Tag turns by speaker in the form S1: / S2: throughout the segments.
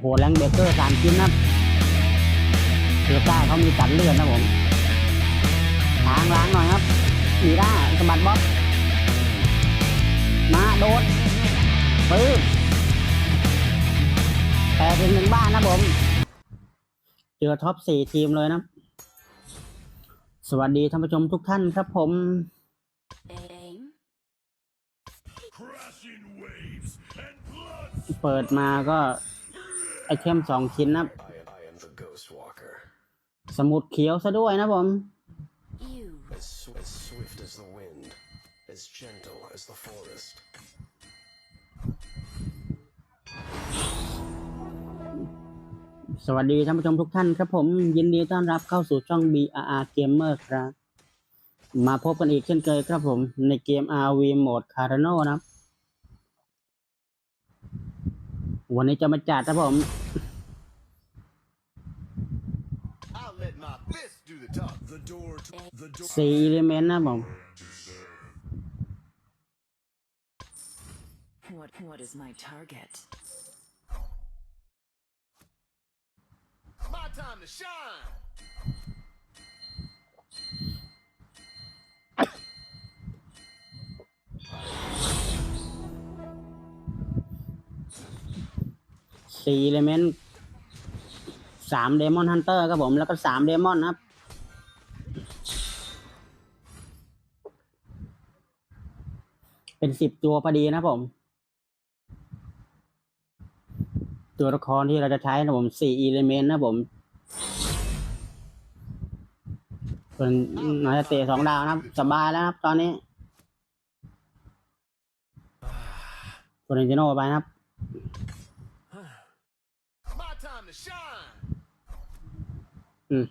S1: โหแรงเบเกอร์สามชิ้นนะเสือใต้เขามีตัดเลือดนะผมล้างล้างหน่อยครับมีได้สะบัดบ๊อบมาโดดปื้มแตกเป็นหนึ่งบ้านนะผมเจอท็อปสี่ทีมเลยนะ สวัสดีท่านผู้ชมทุกท่านครับผม
S2: Aim.
S3: crashing waves and blood
S1: เปิดมาก็ไอเทมสองชิ้นนะสมุดเขียวซะด้วยนะผม
S4: as, gentle as the forest.
S1: สวัสดีท่านผู้ชมทุกท่านครับผมยินดีต้อนรับเข้าสู่ช่อง BRR Gamer ครับ มาพบกันอีกเช่นเคยครับผมในเกม RV Mode Carano นะครับ วันนี้จะมาจัดครับผม
S3: I'll let my fist do the talk. The door to the door
S1: สี่อิเลเมนต์นะครับผม
S2: What what is my target?
S3: my time to shine.
S1: สี่อิเลเมนต์สามเดมอนฮันเตอร์ครับผมแล้วก็สามเดมอนครับเป็นสิบตัวพอดีนะครับผม ตัวละครที่เราจะใช้นะผมสี่อิเลเมนต์นะครับผมเป็นนาจะเตะสองดาวนะครับสบายแล้วครับ ตอนนี้ตัวเรนจิโนไปนะครับ
S3: My time to shine.
S1: อืม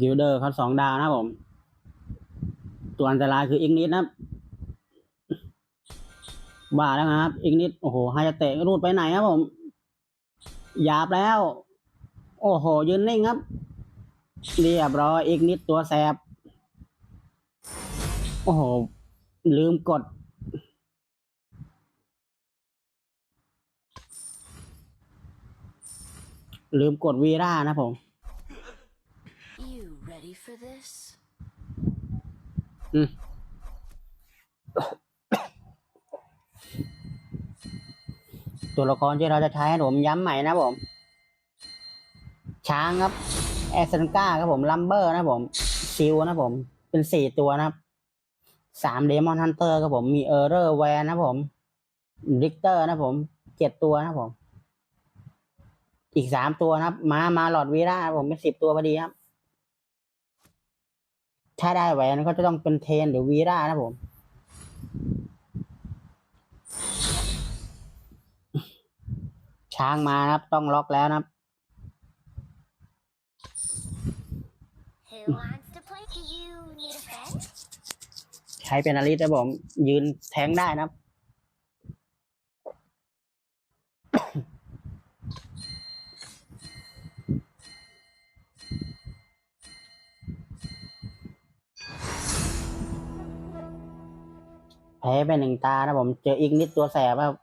S1: กิลเดอร์เขาสองดาวนะผม ตัวอันตรายคืออิกนิดนะบ้าแล้วครับอิกนิดโอ้โหฮายาเตะรูดไปไหนครับผมหยาบแล้ว โอ้โห ยืนนิ่งครับ เรียบร้อยอีกนิดตัวแสบ โอ้โห ลืมกด ลืมกดวีร่านะผม
S2: You ready for this?
S1: อืมตัวละครที่เราจะใช้ให้ผมย้ำใหม่นะผม ช้างครับ แอสเซนก้าครับผม ลัมเบอร์นะผม ซิลนะผม เป็นสี่ตัวนะครับสามเดมอนฮันเตอร์ครับผมมีเออร์เรอร์แวนนะผมริกเตอร์นะผมเจ็ดตัวนะผม อีกสามตัวนะครับ มามาหลอดวีร่าผมเป็นสิบตัวพอดีครับ ถ้าได้แหวนก็จะต้องเป็นเทนหรือวีร่านะผม ช้างมานะครับ ต้องล็อกแล้วนะครับ
S5: Who wants to play? Do you need a friend?
S1: ใช้เป็นอลิสนะผม ยืนแทงได้นะครับแพ้ไปหนึ่งตานะผม เจออีกนิดตัวแสบครับ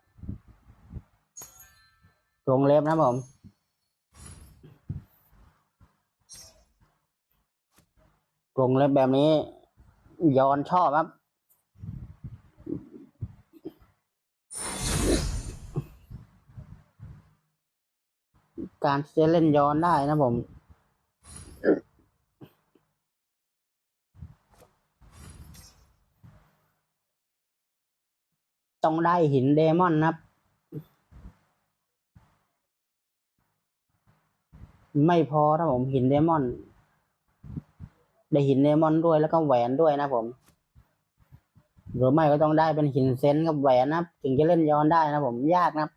S1: กรงเล็บนะผมกรงเล็บแบบนี้ ย้อนชอบครับ การที่จะเล่นย้อนได้นะผมต้องได้หินเดมอนนะครับ ไม่พอนะผมหินเดมอน ได้หินเดมอนด้วยแล้วก็แหวนด้วยนะผมหรือไม่ก็ต้องได้เป็นหินเซนกับแหวนนะครับ ถึงจะเล่นย้อนได้นะผมยากนะครับ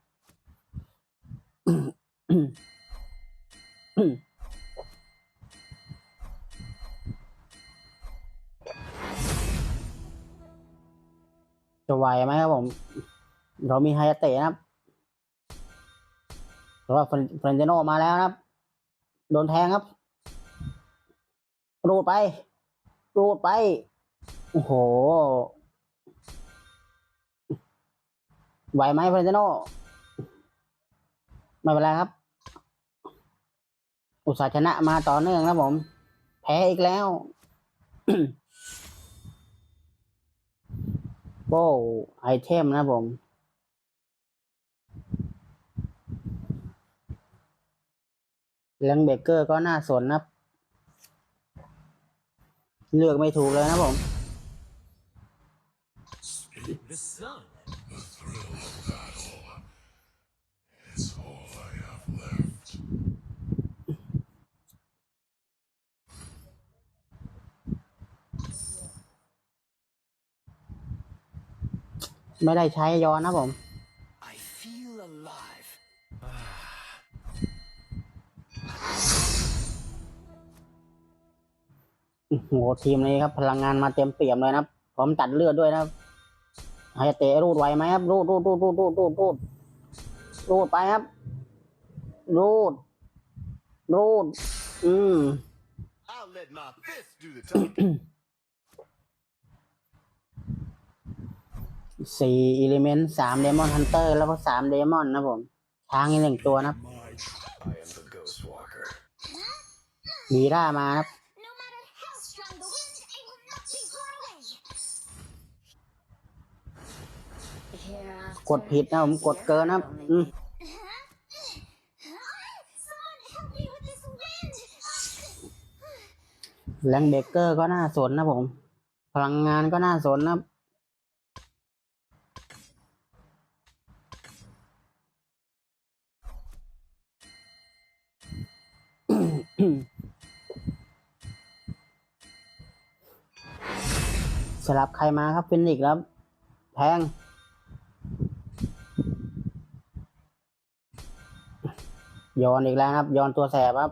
S1: จะไหวไหมครับผม เรามีไฮเตะนะครับเพราะว่าเฟรนเฟรนเจโนมาแล้วนะครับ โดนแทงครับ รูดไป รูดไป โอ้โห ไหวไหมเฟรนติโนไม่เป็นไรครับ อุตสาห์ชนะมาต่อเนื่องนะผม แพ้อีกแล้วโบไอเทมนะผมแลงเบเกอร์ก็น่าสนนะ เลือกไม่ถูกเลยนะผม ไม่ได้ใช้ย้อนนะผม โอ้โหทีมนี้ครับ พลังงานมาเต็มเปี่ยมเลยนะครับพร้อมตัดเลือดด้วยนะครับไฮเตะรูดไวไหมครับ รูดรูดรูดรูดรูดรูดรูดรูดไปครับ รูด รูด อืมสี่อิเลเมนต์สามเดมอนฮันเตอร์ แล้วก็สามเดมอนนะผมช้างอีกหนึ่งตัวนะครับ
S3: My
S4: I am the Ghost Walker.
S1: วีร่ามาครับ กดผิดนะผมกดเกินนะครับอืมแรงเบเกอร์ก็น่าสนนะผม พลังงานก็น่าสนนะครับสลับใครมาครับฟินิกส์ครับแพง โยนอีกแล้วครับโยนตัวแสบครับ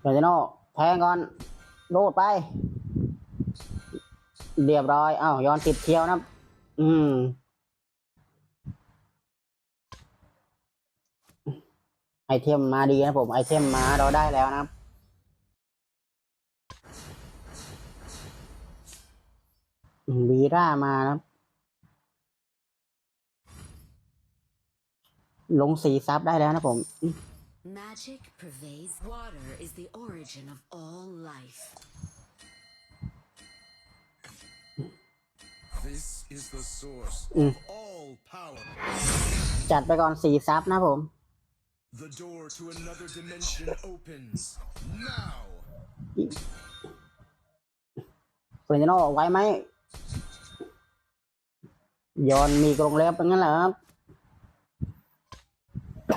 S1: เฟรนติโน่แทงก่อนรูดไป เรียบร้อยอ้าวย้อนติดเที่ยวนะครับ อืมไอเทมมาดีนะผมไอเทมมาเราได้แล้วนะครับวีร่ามานะครับ ลงสีซับได้แล้วนะผม
S2: Magic pervades water is the origin of all life.
S3: This is the source
S1: Mm.
S3: of all power.
S1: จัดไปก่อนสีซับนะผม
S3: The door to another dimension opens now.
S1: เฟรนติโน่ไว้ไหมโยนมีกรงเล็บเป็นงั้นเหรอครับ
S4: I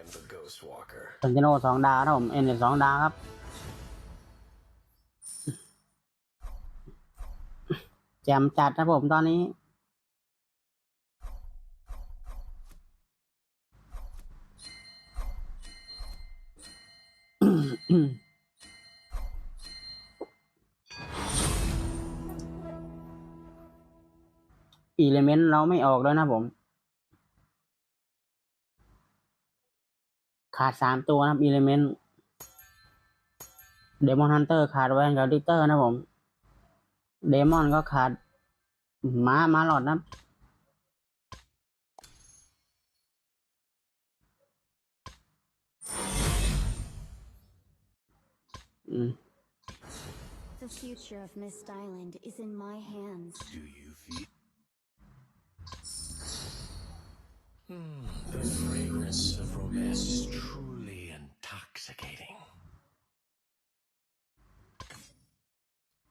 S4: am the Ghost Walker.
S1: เฟรนติโน่สองดาวนะผมเอ็นสองดาวครับแจมจัดนะผมตอนนี้อิ เลเมนต์เราไม่ออกแล้วนะผม ขาดสามตัวนะครับอิเลเมนต์เดมอนฮันเตอร์ขาดแวนกับดิเตอร์นะผม เดมอนก็ขาดม้าม้าหลอดนะครับอืม
S5: The future of Mist Island is in my hands.
S3: Do you
S4: The fragrance of romance is truly intoxicating.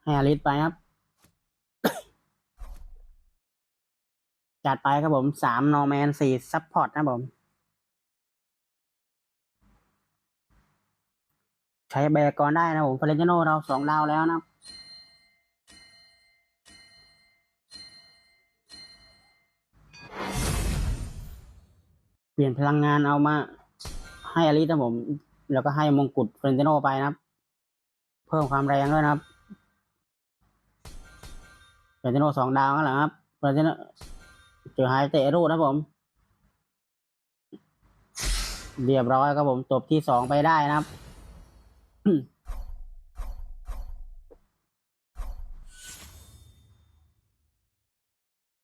S1: ให้อลิสไปครับ จัดไปครับผมสามนอร์แมนสี่ซัพพอร์ตนะผม ใช้แบกกอนได้นะผมเฟรนติโนเราสองดาวแล้วนะ เปลี่ยนพลังงานเอามา ให้อลิสนะผม แล้วก็ให้มงกุฎเฟรนติโนไปนะครับ เพิ่มความแรงด้วยนะครับเฟรนติโนสองดาวนั่นแหละครับเฟรนติโนเจอไฮเตะรูดนะครับผม เรียบร้อยครับผมจบที่สองไปได้นะครับ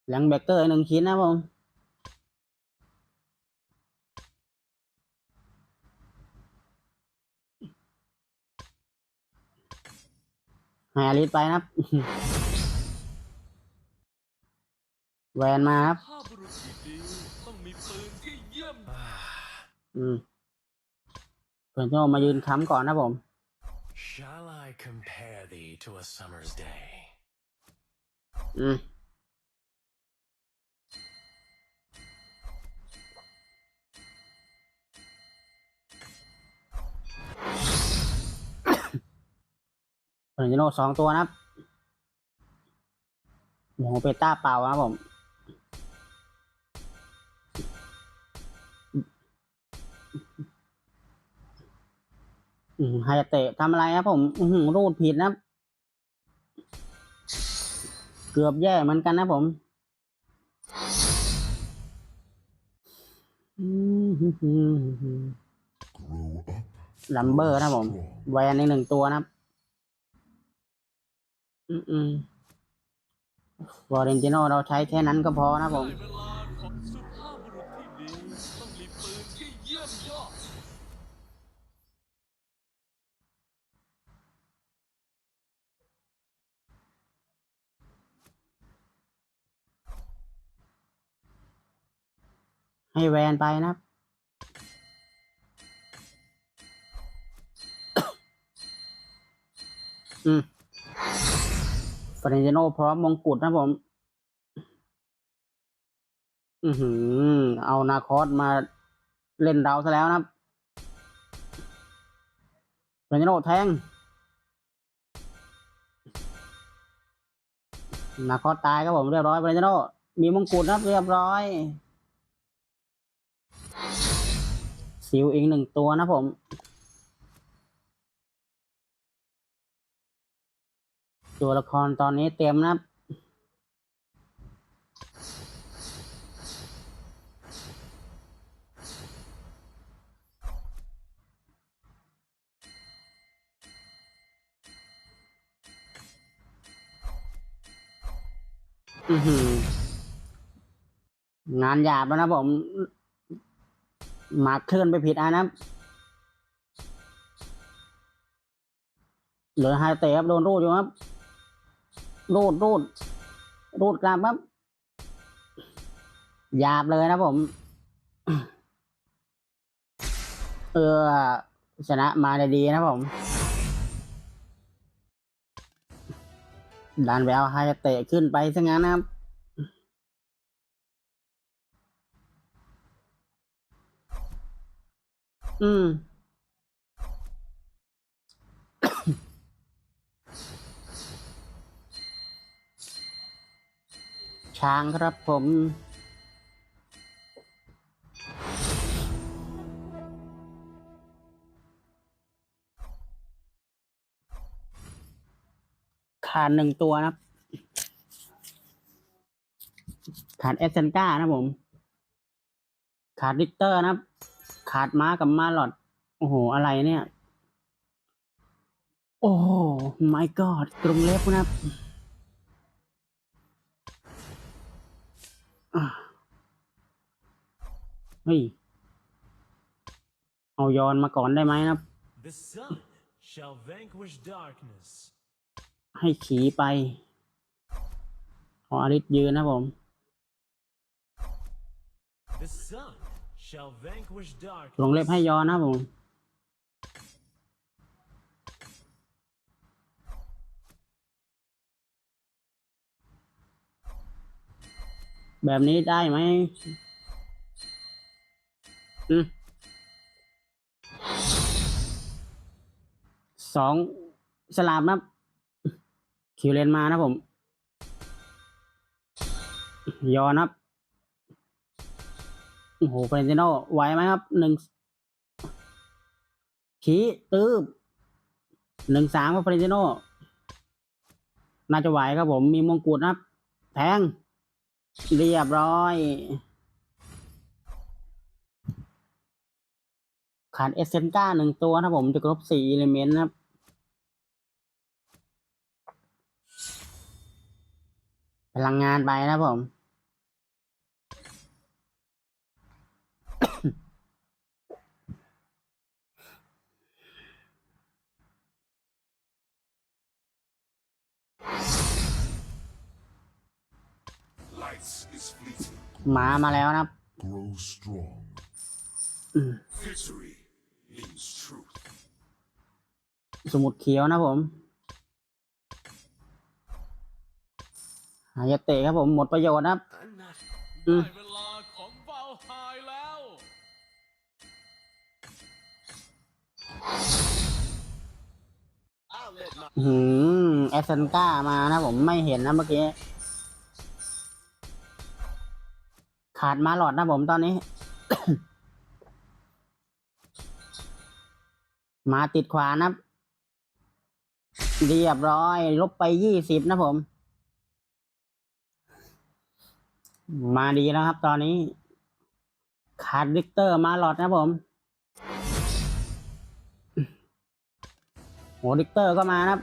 S1: หลังแบกเกอร์หนึ่งชิ้นนะครับผม หายอลิสไปนะครับแวนมาครับ
S6: ภาพบุรุษที่ดีต้องมีปืนที่เยี่ยม
S1: อืมเพื่อนโจมายืนค้ำก่อนนะผม
S4: Shall I compare thee to a summer's day?
S1: อืม เฟรนจิโนสองตัวนะครับโมโหเปต้าเปล่านะครับผมอืมไฮเตะทำอะไรครับผมอือหือรูดผิดนะครับเกือบแย่เหมือนกันนะผมลัมเบอร์นะผมแวนอีกหนึ่งตัวนะครับ อืมอืมฟอเรนติโนเราใช้แค่นั้นก็พอนะผม
S6: ได้เวลาของสุภาพบุรุษที่ดีต้องมีปืนที่เยี่ยมยอด
S1: ให้แวนไปนะครับ อืม เรนติโนพร้อมมงกุฎนะผม อือหือ เอานาคอสมาเล่นเราซะแล้วนะครับฟอเรนติโนแทง นาคอสตายครับผมเรียบร้อยฟอเรนติโนมีมงกุฎนะครับเรียบร้อยซิลอีกหนึ่งตัวนะผม ตัวละครตอนนี้เต็มนะครับอือหืองานหยาบแล้วนะผม มาเคลื่อนไปผิดอันนะครับเหลือไฮเตะครับโดนรูดอยู่ครับ รูดรูดรูดกลับครับหยาบเลยนะผม เออชนะมาได้ดีนะผม ดันไปเอาไฮเตะขึ้นไปซะงั้นนะครับอืม ช้างครับผม ขาดหนึ่งตัวนะครับขาดเอสเซนก้านะผม ขาดริกเตอร์นะขาดม้ากับมาหลอด โอ้โห อะไรเนี่ย โอ้ my god กรงเล็บนะครับอะ เฮ้ย เอายอนมาก่อนได้ไหมนะครับ
S7: The sun shall vanquish darkness.
S1: ให้ขี่ไป ขออาริสยืนนะผม
S7: The sun shall vanquish
S1: ลงเล็บ
S7: darkness.
S1: ให้ยอนนะครับผม แบบนี้ได้ไหมอืม สองสลามนะครับ คิวเลนมานะผม ยอนครับ โอ้โหเฟรนติโนไหวไหมครับหนึ่งขีตืบหนึ่งสามครับเฟรนติโนน่าจะไหวครับผมมีมงกุฎนะครับ แทง เรียบร้อย ขาดเอเซนก้าหนึ่งตัวนะผมจะครบสี่อิเลเมนต์นะครับพลังงานไปนะครับผม
S3: Lights is fleeting.
S1: หมามาแล้วนะครับ
S3: Grow strong. Victory means truth.
S1: สมุดเขียวนะผมหายาเตะครับผมหมดประโยชน์นะครับอืม
S6: ได้เวลาของเบาไฮแล้ว
S3: I'll let my
S1: หืมแอสเซนก้ามานะผมไม่เห็นนะเมื่อกี้ ขาดมาหลอดนะผมตอนนี้ มาติดขวานะครับเรียบร้อย ลบไปยี่สิบนะผม มาดีแล้วครับ ตอนนี้ ขาดวิกเตอร์มาหลอดนะผมโหดิกเตอร์ก็มานะครับ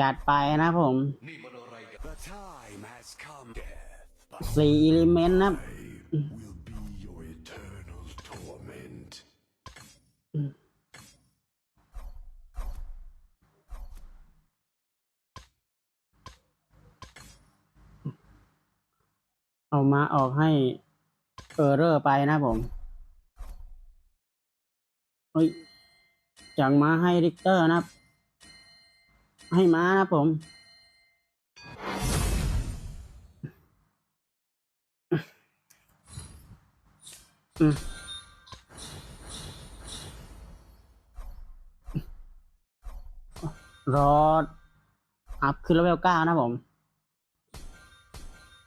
S1: จัดไปนะผมสี่อิเลเมนต์นะครับ
S3: will be your eternal torment.
S1: เอามาออกให้เออร์เรอร์ไปนะผมเฮ้ยจังมาให้ริกเตอร์นะครับ ให้มานะผม อืมรออัพขึ้นเลเวลเก้านะผม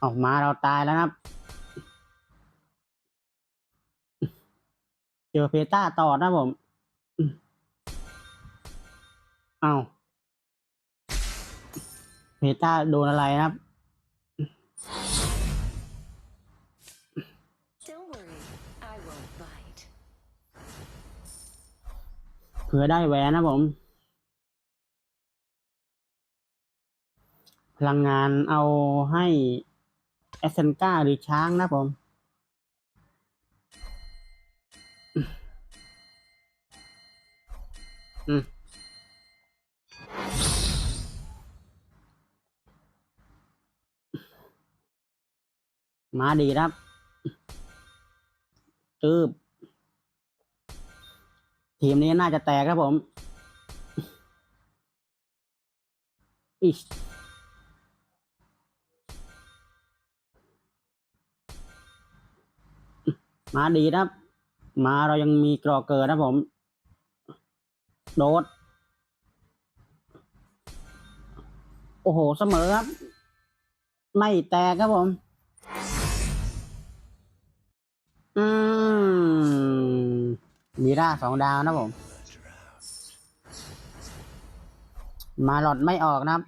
S1: ออกมาเราตายแล้วนะครับเจอเพต้าต่อนะผมอืมเอาเพต้าโดนอะไรนะครับ
S2: Don't worry, I won't bite.
S1: เผื่อได้แหวนนะผม พลังงานเอาให้ แอสเซนก้าหรือช้างนะผม อืมมาดีครับตืบทีมนี้น่าจะแตกครับผม อิช มาดีนะครับ มาเรายังมีกรอเกิดนะผม โดด โอ้โห เสมอครับ ไม่แตกครับผม อืมมีร่าสองดาวนะผม มาหลอดไม่ออกนะครับ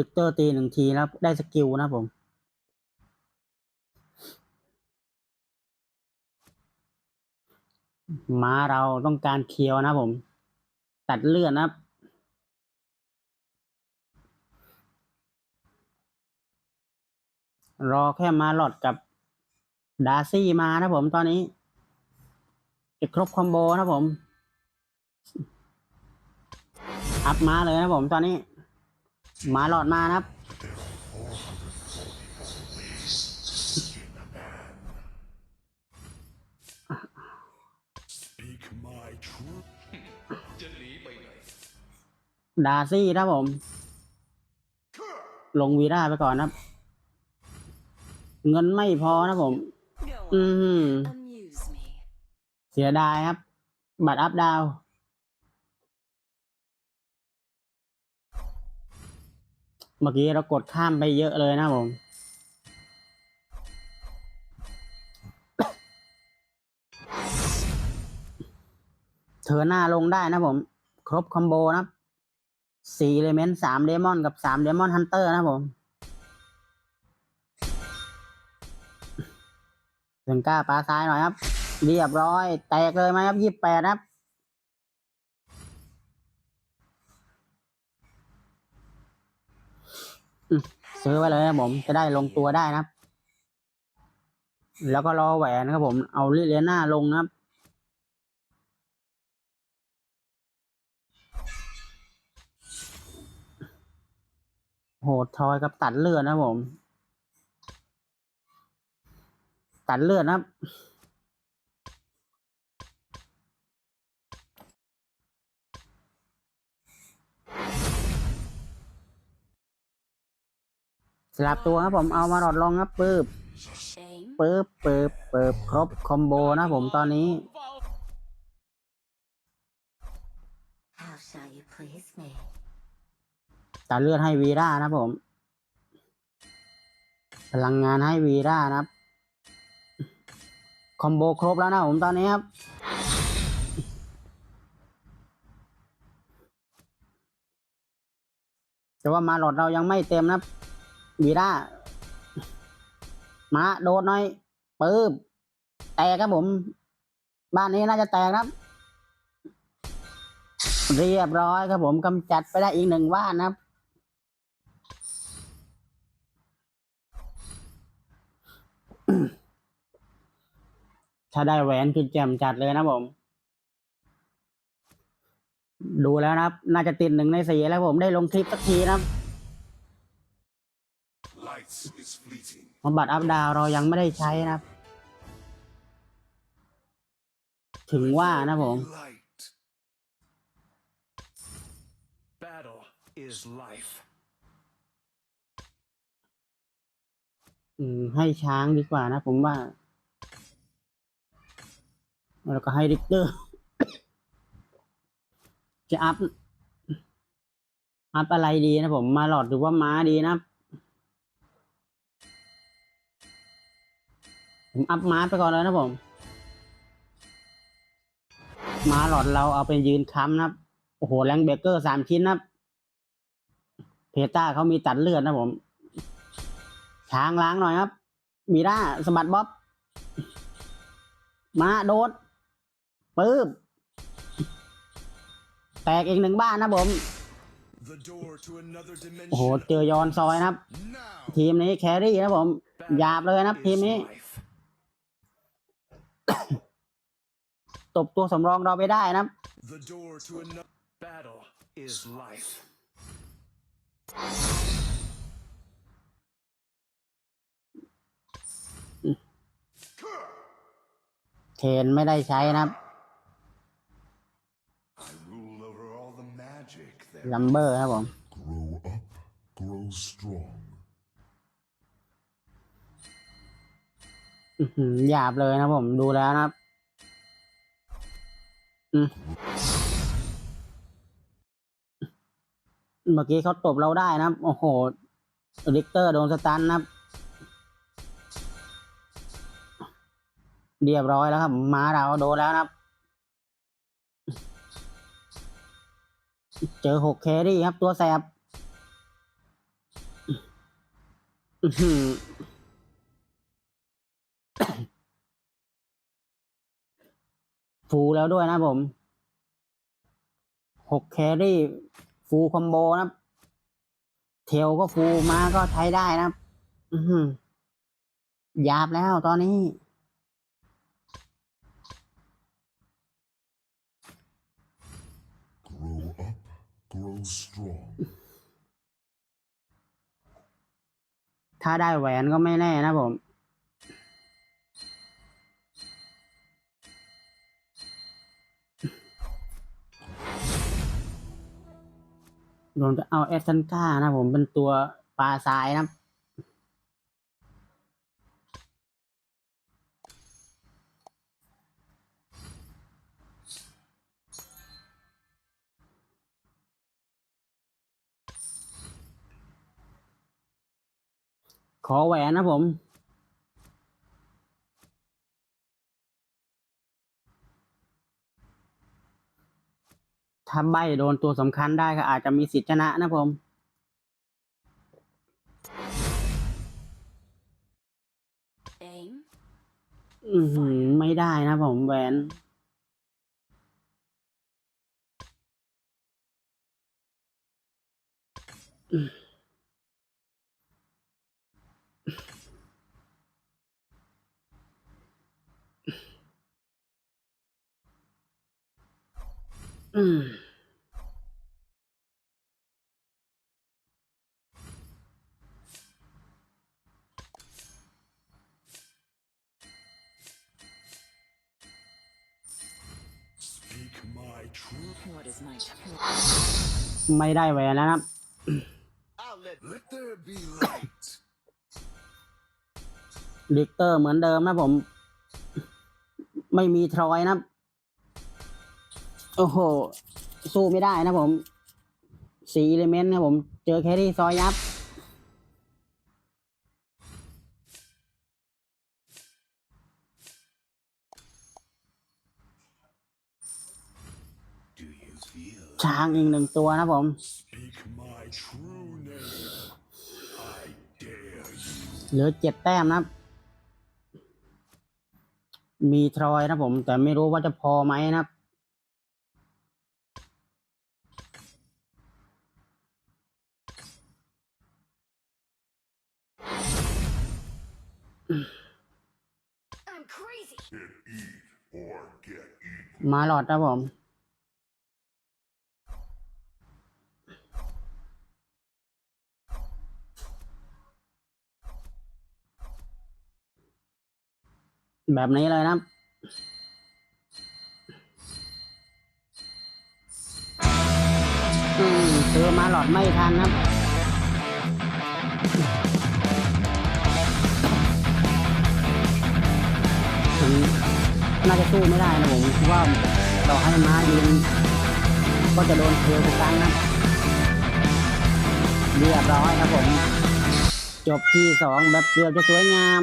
S1: ดิกเตอร์ตีหนึ่งทีแล้วได้สกิลนะผม ม้าเราต้องการเคียวนะผม ตัดเลือดนะครับรอแค่มาหลอดกับดาร์ซี่มานะผมตอนนี้จะครบคอมโบนะผม อัพมาเลยนะผมตอนนี้ มาหลอดมานะครับ
S3: Speak my truth.
S1: ดาร์ซี่นะผม ลงวีร่าไปก่อนนะครับ เงินไม่พอนะผม
S2: Go
S1: อื
S2: on,
S1: ม
S2: amuse me.
S1: เสียดายครับ บัตรอัพดาว เมื่อกี้เรากดข้ามไปเยอะเลยนะผม เธอหน้าลงได้นะผม ครบคอมโบนะสี่เลเมนต์สามเดมอนกับสามเดมอนฮันเตอร์นะผมถึงกล้าปลาซ้ายหน่อยครับ เรียบร้อย แตกเลยไหมครับยี่แปดครับ อืม ซื้อไว้เลยนะผมจะได้ลงตัวได้นะครับ แล้วก็รอแหวนครับผม เอาลิเลียน่าลงนะครับโหดทอยกับตัดเลือดนะผม ตัดเลือดนะครับ ลับตัวครับผมเอามาหลอดลองครับปึ๊บปึ๊บปึ๊บปึ๊บครบคอมโบนะผมตอนนี้ตัดเลือดให้วีร่านะผม พลังงานให้วีร่านะครับ คอมโบครบแล้วนะผมตอนนี้ครับแต่ว่ามาหลอดเรายังไม่เต็มนะครับ วีร่ามาโดดหน่อยปื๊บแตกครับผม บ้านนี้น่าจะแตกครับ เรียบร้อยครับผมกำจัดไปได้อีกหนึ่งบ้านครับถ้าได้แหวนคือแจ่มจัดเลยนะผม ดูแล้วนะครับ น่าจะติดหนึ่งในสี่แล้วผมได้ลงคลิปสักทีนะครับ บัตรอัพดาวเรายังไม่ได้ใช้นะครับ ถึงว่านะผม อืม ให้ช้างดีกว่านะผมว่า แล้วก็ให้ริกเตอร์ จะอัพ อัพอะไรดีนะผม มาหลอดหรือว่าม้าดีนะ ผมอัพม้าไปก่อนเลยนะผมม้าหลอดเราเอาไปยืนค้ำนะครับ โอ้โหแรงเบเกอร์สามชิ้นนะครับ เพต้าเขามีตัดเลือดนะผม ช้างล้างหน่อยครับ มีร่าสะบัดบ๊อบ มาโดดปึ๊บ แตกอีกหนึ่งบ้านนะผม
S3: The door to another
S1: โอ้โห
S3: dimension.
S1: เจอยอนซอยนะครับ
S3: Now.
S1: ทีมนี้แครี่นะผม
S4: Battle
S1: หยาบเลยนะครับทีม
S4: is
S1: นี้
S4: life.
S1: ตบตัวสำรองเราไปได้นะครับ
S3: The door to another.
S4: Battle is life.
S1: เทนไม่ได้ใช้นะครับ
S3: I rule over all the magic there.
S1: ลัมเบอร์นะครับผม
S8: Grow up, grow strong.
S1: อื้อหือหยาบเลยนะครับผมดูแล้วนะครับอืม เมื่อกี้เขาตบเราได้นะโอ้โหลิกเตอร์โดนสตันนะเรียบร้อยแล้วครับ ม้าเราโดนแล้วนะครับเจอหกแครี่ครับตัวแสบ ฟูลแล้วด้วยนะผมหกแครี่ฟูลคอมโบนะครับเทลก็ฟูลมาก็ใช้ได้นะครับอือหือหยาบแล้วตอนนี้
S8: Grow up, grow strong.
S1: ถ้าได้แหวนก็ไม่แน่นะผม โดนจะเอาแอสซันก้านะผมเป็นตัวปลาทรายนะขอแหวนนะผม ถ้าใบโดนตัวสำคัญได้ก็อาจจะมีสิทธิชนะนะผม
S2: Aim.
S1: อือหือไม่ได้นะผมแหวนอืม ไม่ได้แหวนแล้วนะครับ
S3: Let there be light
S1: ลิกเตอร์เหมือนเดิมนะผม ไม่มีทรอยนะโอ้โห สู้ไม่ได้นะผมสีอิเลเมนต์นะผม เจอแครี่ซอยยับ
S3: Do you feel?
S1: ช้างอีกหนึ่งตัวนะผม
S3: Speak my true name. I dare you.
S1: เหลือเจ็ดแต้มนะครับมีทรอยนะผม แต่ไม่รู้ว่าจะพอไหมนะครับ
S5: I'm crazy.
S8: Or get eaten.
S1: มาหลอดนะผม แบบนี้เลยนะอืมซื้อมาหลอดไม่ทันนะครับน่าจะสู้ไม่ได้นะผมเพราะว่าต่อให้ม้ายืนก็จะโดนเทลทุกครั้งนะเรียบร้อยครับผม จบที่สองแบบเกือบจะสวยงาม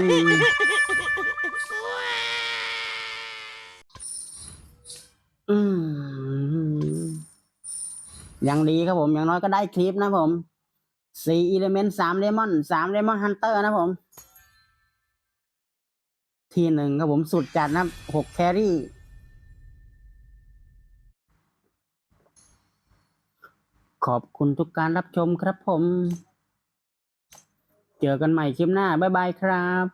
S1: ยังดีครับผมอย่างน้อยก็ได้คลิปนะผมสี่อิเลเมนต์สามเลมอนสามเลมอนฮันเตอร์นะผม ทีหนึ่งครับผมสุดจัดนะหกแครี่ขอบคุณทุกการรับชมครับผม เจอกันใหม่คลิปหน้า บ๊ายบายครับ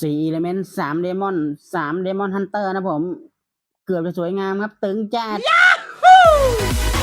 S1: สี่อิเลเมนต์สามเดมอนสามเดมอนฮันเตอร์นะผม เกือบจะสวยงามครับ ตึงจัด Woo!